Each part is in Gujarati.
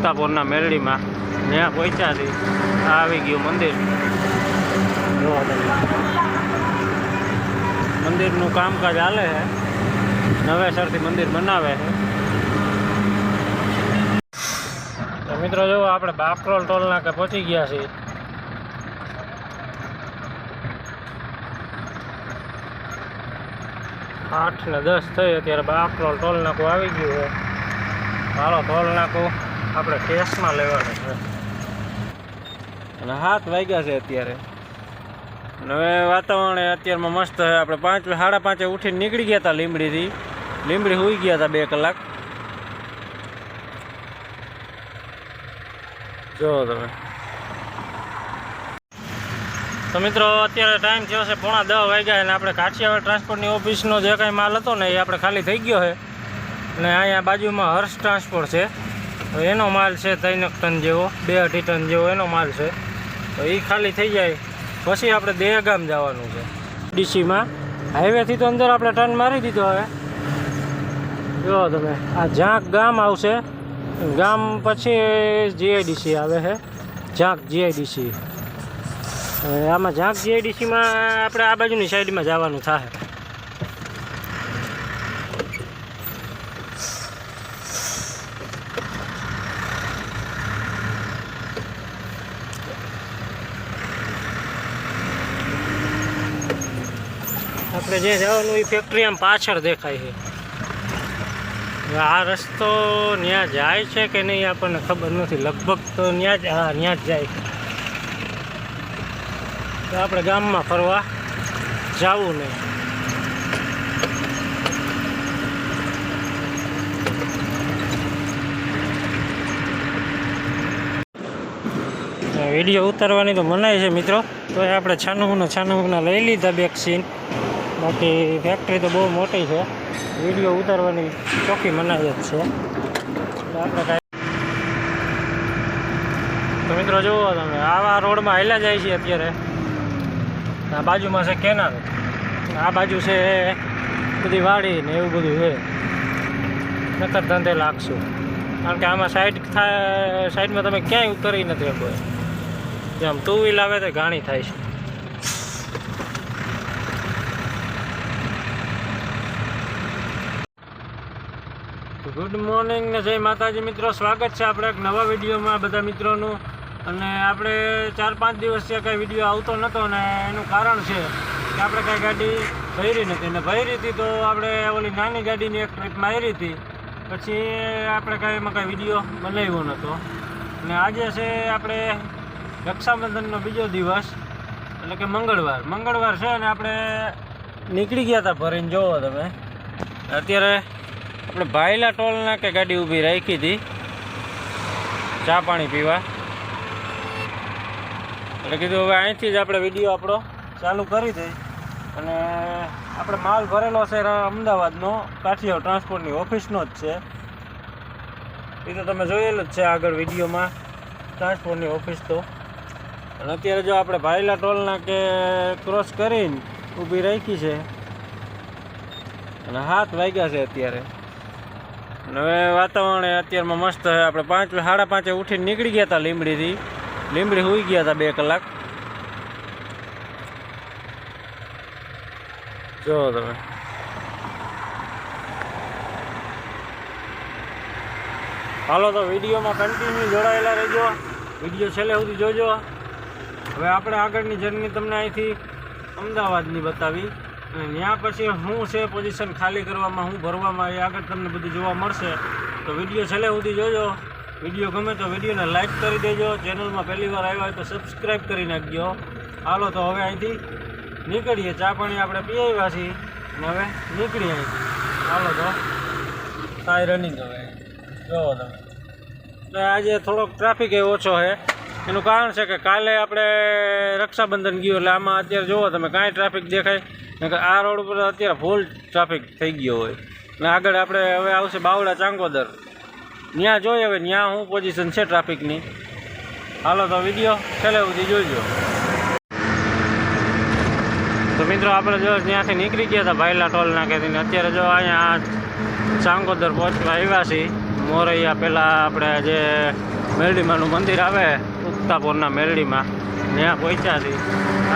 મુક્તાપુરના મેરડીમાં ત્યાં પહોંચ્યા છે આવી ગયું મંદિર. મંદિરનું કામકાજ હાલે છે. નવેસરથી મંદિર બનાવે છે. મિત્રો જો આપણે બાકરોલ ટોલ નાકે પહોંચી ગયા છીએ. આઠ ને દસ થઈ અત્યારે બાકરોલ ટોલ નાકું આવી ગયું છે. હાલો, ટોલ નાકું. આપણે કેસમાં લેવાનું છે. અને હાથ વાગ્યા છે અત્યારે. હવે વાતાવરણ અત્યારમાં મસ્ત છે. આપણે પાંચ, સાડા પાંચે ઉઠીને નીકળી ગયા હતા લીમડીથી લીમડી હોઈ ગયા હતા બે કલાક. જો તમે. તો મિત્રો, અત્યારે ટાઈમ થયો છે પોણા દસ વાગ્યા અને આપણે કાઠિયાવાડ ટ્રાન્સપોર્ટની ઓફિસનો જે કાંઈ માલ હતો ને એ આપણે ખાલી થઈ ગયો છે. અને અહીંયા બાજુમાં હર્ષ ટ્રાન્સપોર્ટ છે. તો એનો માલ છે ત્રણ ટન જેવો, બે અઢી ટન જેવો એનો માલ છે. તો એ ખાલી થઈ જાય. પછી આપણે દેહગામ જવાનું છે. ડીસીમાં. હાઈવેથી તો અંદર આપણે ટર્ન મારી દીધો હવે. જુઓ તમે, આ ઝાંક ગામ આવશે. ગામ પછી જીઆઈડીસી આવે છે. ઝાંક જીઆઈડીસી. આમાં ઝાંક જીઆઈડીસીમાં આપણે આ બાજુની સાઈડમાં જવાનું થાય. આપણે જે જવાનું એ ફેક્ટરી આમ પાછળ દેખાય છે. આ રસ્તો ત્યાં જાય છે કે નહીં આપણને ખબર નથી. લગભગ તો ત્યાં જ હા ત્યાં જ જાય. તો આપણે ગામમાં ફરવા જવું નહીં વીડિયો ઉતારવાની તો મનાય છે મિત્રો. તો આપણે છાનુમુના છાનુમુના લઈ લીધા બેક સીન બાકી ફેક્ટરી તો બહુ મોટી છે. વીડિયો ઉતારવાની ચોખ્ખી મનાય જ છે. તો મિત્રો જુઓ તમે, આવા રોડમાં હાલ્યા જાય છે અત્યારે. આ બાજુમાં છે કેનાલ. આ બાજુ છે બધી વાડી ને એવું બધું છે. નકર ધંધે લાગશું. કારણ કે આમાં સાઈડ થાય સાઈડમાં તમે ક્યાંય ઉતરી નથી શકો. જેમ ટુ વ્હીલ આવે તો ઘાણી થાય છે. ગુડ મોર્નિંગ ને જય માતાજી મિત્રો. સ્વાગત છે આપણે એક નવા વિડીયોમાં બધા મિત્રોનું. અને આપણે ચાર પાંચ દિવસથી કાંઈ વીડિયો આવતો નહોતો ને એનું કારણ છે કે આપણે કાંઈ ગાડી ભરી નથી. ને ભરી હતી તો આપણે ઓલી નાની ગાડીની એક ટ્રીપ મારી હતી. પછી આપણે કાંઈ એમાં કાંઈ વીડિયો બનાવ્યો નહોતો અને આજે છે આપણે રક્ષાબંધનનો બીજો દિવસ, એટલે કે મંગળવાર. મંગળવાર છે અને આપણે નીકળી ગયા હતા ભરીને. જોવો તમે. અત્યારે આપણે ભાઈલા ટોલના કે ગાડી ઊભી રાખી હતી. ચા પાણી પીવા. એટલે કીધું હવે અહીંથી જ આપણે વીડિયો આપણો ચાલુ કરી દઈ અને આપણે માલ ભરેલો છે અમદાવાદનો. કાઠિયાવાડ ટ્રાન્સપોર્ટની ઓફિસનો જ છે. એ તો તમે જોયેલું જ છે આગળ વિડીયોમાં. ટ્રાન્સપોર્ટની ઓફિસ તો. અને અત્યારે જો આપણે ભાઈલા ટોલના કે ક્રોસ કરીને ઊભી રાખી છે. અને હાથ વાગ્યા છે અત્યારે. હવે વાતાવરણ અત્યારમાં મસ્ત છે. આપણે પાંચ સાડા પાંચે ઉઠીને નીકળી ગયા હતા લીમડીથી લીમડી હોઈ ગયા હતા બે કલાક. જો તમે. હાલો તો વિડીયોમાં કન્ટિન્યુ જોડાયેલા રહેજો. વીડિયો છેલ્લે સુધી જોજો. હવે આપણે આગળની જર્ની તમને અહીંથી અમદાવાદની બતાવી. ત્યાં પછી શું છે પોઝિશન ખાલી કરવામાં શું ભરવામાં, એ આગળ તમને બધું જોવા મળશે. તો વીડિયો છેલ્લે સુધી જોજો. વીડિયો ગમે તો વિડીયોને લાઇક કરી દેજો. ચેનલમાં પહેલી વાર આવ્યા હોય તો સબસ્ક્રાઈબ કરી નાખજો. હાલો તો હવે અહીંથી નીકળીએ. ચા પાણી આપણે પી આવ્યા છીએ. ને હવે નીકળીએ અહીંથી. હાલો તો. થાય રનિંગ હવે. જોવો તમે. આજે થોડોક ટ્રાફિક એ ઓછો છે. એનું કારણ છે કે કાલે આપણે રક્ષાબંધન ગયું એટલે આમાં અત્યારે જુઓ તમે, કાંઈ ટ્રાફિક દેખાય? નહીં આ રોડ ઉપર અત્યારે ફૂલ ટ્રાફિક થઈ ગયો હોય. અને આગળ આપણે હવે આવશે બાવડા ચાંગોદર. ત્યાં જોઈએ હવે ત્યાં શું પોઝિશન છે ટ્રાફિકની હાલો તો વીડિયો છેલ્લે સુધી જોઈજો. તો મિત્રો આપણે જો ત્યાંથી નીકળી ગયા હતા ભાઈલા ટોલ નાખેથી અત્યારે જો અહીંયા ચાંગોદર પહોંચવા આવ્યા છીએ. મોરૈયા પહેલાં આપણે જે મેરડીમાનું મંદિર આવે ઉગતાપુરના મેરડીમાં ત્યાં પહોંચ્યા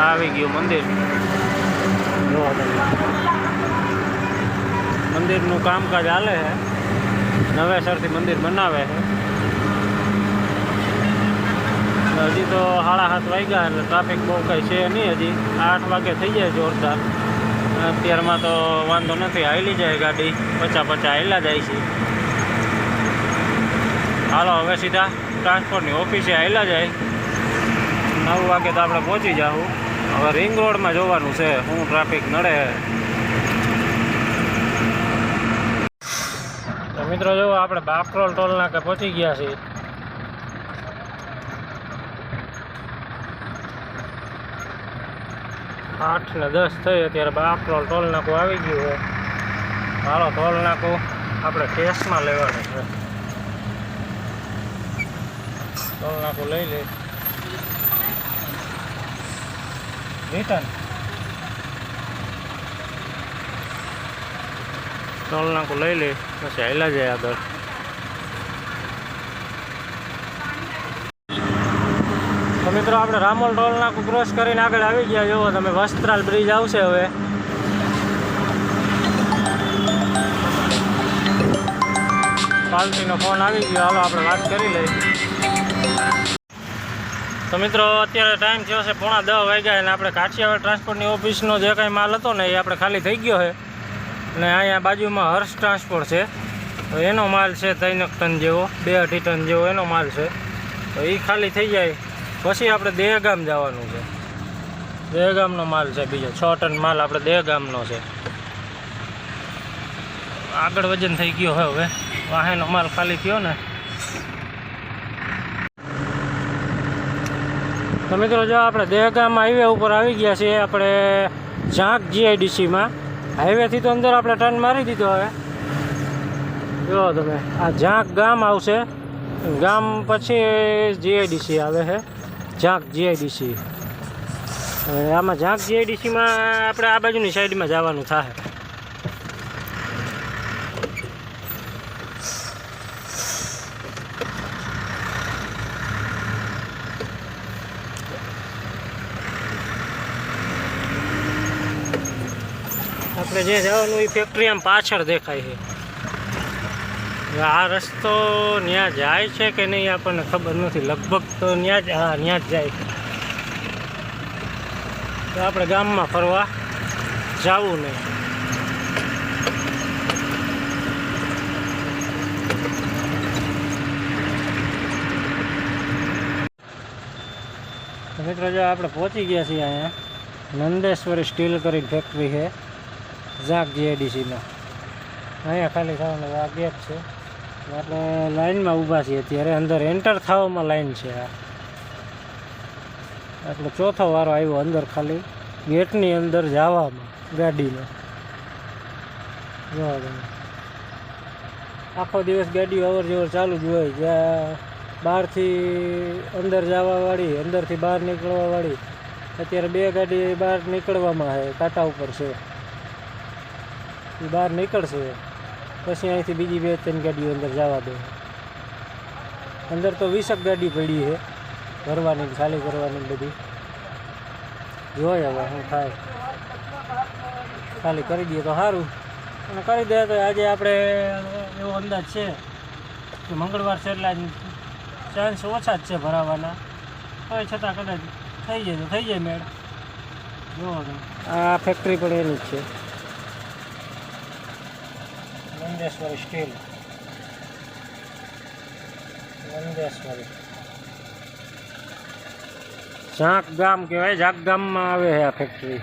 આવી ગયું મંદિર. મંદિરનું કામકાજ હાલે છે, નવેસરથી મંદિર બનાવે છે. હજી તો સાડા સાત વાગ્યા એટલે ટ્રાફિક બહુ કંઈ છે નહીં હજી. આઠ વાગે થઈ જાય જોરદાર. અત્યારમાં તો વાંધો નથી, હાલી જાય ગાડી. પચા પચા હાલ્યા જાય છે. હાલો હવે સીધા. ટ્રાન્સપોર્ટની ઓફિસે આવેલા જાય. નવ વાગે તો આપણે પહોંચી જાઉં. હવે રિંગ રોડમાં જોવાનું છે શું ટ્રાફિક નડે. તો મિત્રો જો, આપણે બાકરોલ ટોલ નાકે પહોંચી ગયા છીએ. આઠ ને દસ થઈ, અત્યારે બાકરોલ ટોલ નાકું આવી ગયું છે. હાલો ટોલ નાકું આપણે કેશમાં લેવાનું છે. ટોલ નાકું લઈ લે રિટર્ન ટોલ નાકું લઈ લે પછી હાલ્યા જાય આગળ તો મિત્રો, આપણે રામોલ ટોલ નાકું ક્રોસ કરીને આગળ આવી ગયા. જુઓ તમે વસ્ત્રાલ બ્રિજ આવશે હવે. પાલટીનો ફોન આવી ગયો. હાલો, આપણે વાત કરી લઈએ. તો મિત્રો, અત્યારે ટાઈમ થયો છે પોણા દસ વાગ્યા અને આપણે કાઠિયાવાડ ટ્રાન્સપોર્ટની ઓફિસનો જે કાંઈ માલ હતો ને એ આપણે ખાલી થઈ ગયો છે. અને અહીંયા બાજુમાં હર્ષ ટ્રાન્સપોર્ટ છે. તો એનો માલ છે ત્રણ ટન જેવો, બે અઢી ટન જેવો એનો માલ છે. તો એ ખાલી થઈ જાય. પછી આપણે દેહગામ જવાનું છે. દેહગામનો માલ છે બીજો, છ ટન માલ આપણે દેહગામનો છે. આગળ વજન થઈ ગયો હવે. વાહેનો માલ ખાલી થયો ને. તો મિત્રો જો આપણે દેહગામ હાઈવે ઉપર આવી ગયા છીએ આપણે ઝાંક જીઆઈડીસીમાં. હાઈવેથી તો અંદર આપણે ટર્ન મારી દીધો હવે. જુઓ તમે, આ ઝાંક ગામ આવશે. ગામ પછી જીઆઈડીસી આવે છે. ઝાંક જીઆઈડીસી. આમાં ઝાંક જીઆઈડીસીમાં આપણે આ બાજુની સાઈડમાં જવાનું થાય. આપણે જે જવાનું એ ફેક્ટરી આમ પાછળ દેખાય છે. આ રસ્તો ત્યાં જાય છે કે નહીં આપણને ખબર નથી. લગભગ તો ત્યાં જ હા ત્યાં જ જાય છે. તો આપણે ગામમાં ફરવા જવું નહીં. મિત્રો, જો આપણે પહોંચી ગયા છીએ અહીંયા, નંદેશ્વરી સ્ટીલ કરી ફેક્ટરી છે. ઝાક જીઆઈડીસીમાં અહીંયા ખાલી થવાનો આ ગેટ છે. આપણે લાઇનમાં ઊભા છીએ અત્યારે. અંદર એન્ટર થવામાં લાઈન છે આ. આપણે ચોથો વારો આવ્યો અંદર ખાલી. ગેટની અંદર જવામાં, ગાડીનો. જોવા તમે આખો દિવસ ગાડીઓ અવર જવર ચાલુ જ હોય. જ્યાં બહારથી અંદર જવાવાળી અંદરથી બહાર નીકળવાવાળી અત્યારે બે ગાડી બહાર નીકળવામાં છે, કાંટા ઉપર છે. એ બહાર નીકળશે, પછી અહીંથી બીજી બે ત્રણ ગાડીઓ અંદર જવા દે. અંદર તો વીસક ગાડી પડી છે, ભરવાની ખાલી કરવાની બધી. જોઈએ હવે શું થાય. ખાલી કરી દઈએ તો સારું. અને કરી દે તો આજે આપણે એવો અંદાજ છે કે મંગળવાર છે એટલે ચાન્સ ઓછા જ છે ભરાવાના. તો છતાં કદાચ થઈ જાય તો થઈ જાય મેળ. જુઓ આ ફેક્ટરી પણ એની જ છે. નંદેશ્વરી સ્ટીલ નંદેશ્વરી ઝાંક ગામ કહેવાય ઝાંક ગામમાં આવે છે આ ફેક્ટરી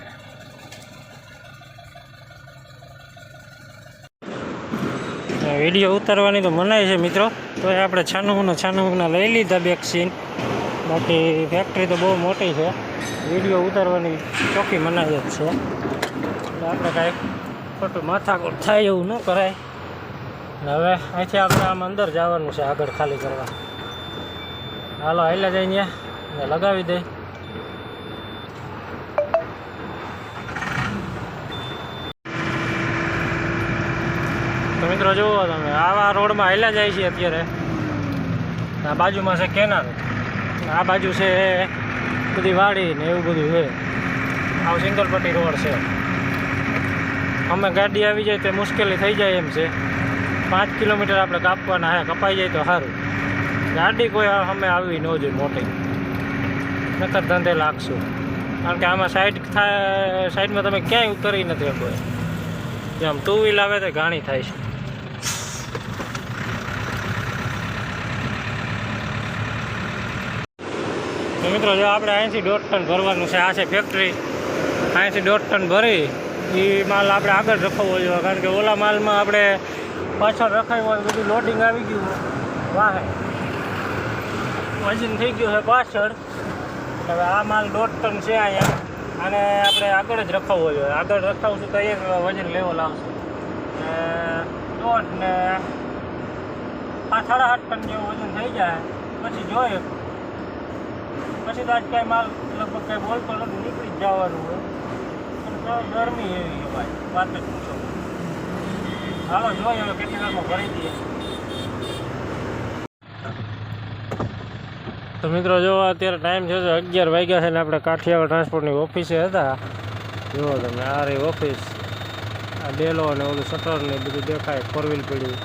વીડિયો ઉતારવાની તો મનાય છે મિત્રો. તો એ આપણે છાનુના છાનુના લઈ લીધા બેક્સિન સીન બાકી ફેક્ટરી તો બહુ મોટી છે. વીડિયો ઉતારવાની ચોખ્ખી મનાય જ છે. આપણે કાંઈક ખોટું માથાકૂટ થાય એવું ન કરાય. હવે અહીંથી આપણે આમ અંદર જવાનું છે આગળ ખાલી કરવા. હાલો હાલે ત્યાં ને લગાવી દઈ તો મિત્રો જુઓ તમે, આવા રોડમાં હાલ્યા જાય છે અત્યારે. આ બાજુમાં છે કેનાલ. આ બાજુ છે બધી વાડી ને એવું બધું છે. આવું સિંગલ પટ્ટી રોડ છે. અમે ગાડી આવી જાય તે મુશ્કેલી થઈ જાય એમ છે. પાંચ કિલોમીટર આપણે કાપવાના હે, કપાઈ જાય તો સારું. ગાડી કોઈ અમે આવી ન જોઈએ મોટી. નકર ધંધે લાગશું. કારણ કે આમાં સાઈડ થાય સાઈડમાં તમે ક્યાંય ઉતરી નથી શકો. જેમ ટુ વ્હીલ આવે તો ઘાણી થાય છે. મિત્રો, જો આપણે અહીંથી દોઢ ટન ભરવાનું છે, આ છે ફેક્ટરી અહીંથી દોઢ ટન ભરી એ માલ આપણે આગળ રખવો જોઈએ, કારણ કે ઓલા માલમાં આપણે પાછળ રખાયું હોય, બધું લોડિંગ આવી ગયું વાહે. વજન થઈ ગયું છે પાછળ. હવે આ માલ દોઢ ટન છે અહીંયા. અને આપણે આગળ જ રખાવવો જોઈએ આગળ રખાવશું તો એક વજન લેવલ આવશે. દોઢ ને આ સાડા આઠ ટન જેવું વજન થઈ જાય. પછી જોઈએ. પછી તો આજ કાંઈ માલ લગભગ કાંઈ બોલતો નથી, નીકળી જ જવાનું હોય. પણ ગરમી એવી ભાઈ વાત જ પૂછો. હવે તો મિત્રો, જો અત્યારે ટાઈમ છે અગિયાર વાગ્યા છે ને આપણે કાઠિયાવાડ ટ્રાન્સપોર્ટની ઓફિસે હતા. જુઓ તમે આ રહી ઓફિસ આ ડેલો અને ઓલું શટર ને બધું દેખાય ફોર વ્હીલ પીડી.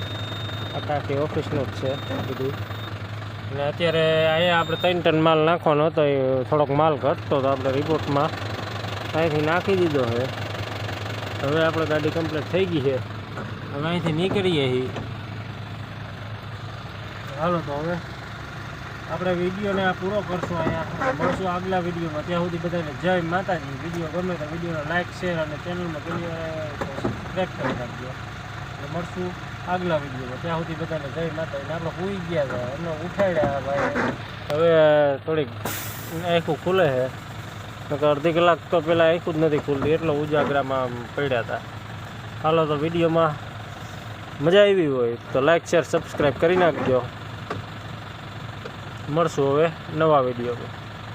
આખા આખી ઓફિસનું જ છે બધું. અને અત્યારે અહીંયા આપણે ત્રણ ટન માલ નાખવાનો હતો, એ થોડોક માલ ઘટતો તો આપણે રિપોર્ટમાં અહીંથી નાખી દીધો છે. હવે આપણે ગાડી કમ્પ્લીટ થઈ ગઈ છે. હવે અહીંથી નીકળીએ છીએ હાલો તો હવે આપણે વિડીયોને આ પૂરો કરશું અહીંયા. મળશું આગલા વિડીયોમાં. ત્યાં સુધી બધાને જય માતાજી. વીડિયો ગમે તો વિડીયોને લાઇક શેર અને ચેનલમાં સબસ્ક્રાઈબ કરી એટલે મળશું આગલા વિડીયોમાં. ત્યાં સુધી બધાને જય માતાજી. આપણે સુઈ ગયા હતા એમને ઉઠાડ્યા ભાઈ. હવે થોડીક આખું ખુલે છે. નકર અડધી કલાક તો પહેલાં આખું જ નથી ખુલતી. એટલો ઉજાગરામાં પડ્યા હતા. હાલો તો વિડીયોમાં મજા આવી હોય તો લાઇક શેર સબસ્ક્રાઈબ કરી નાખજો. મળશું હવે નવા વિડીયોમાં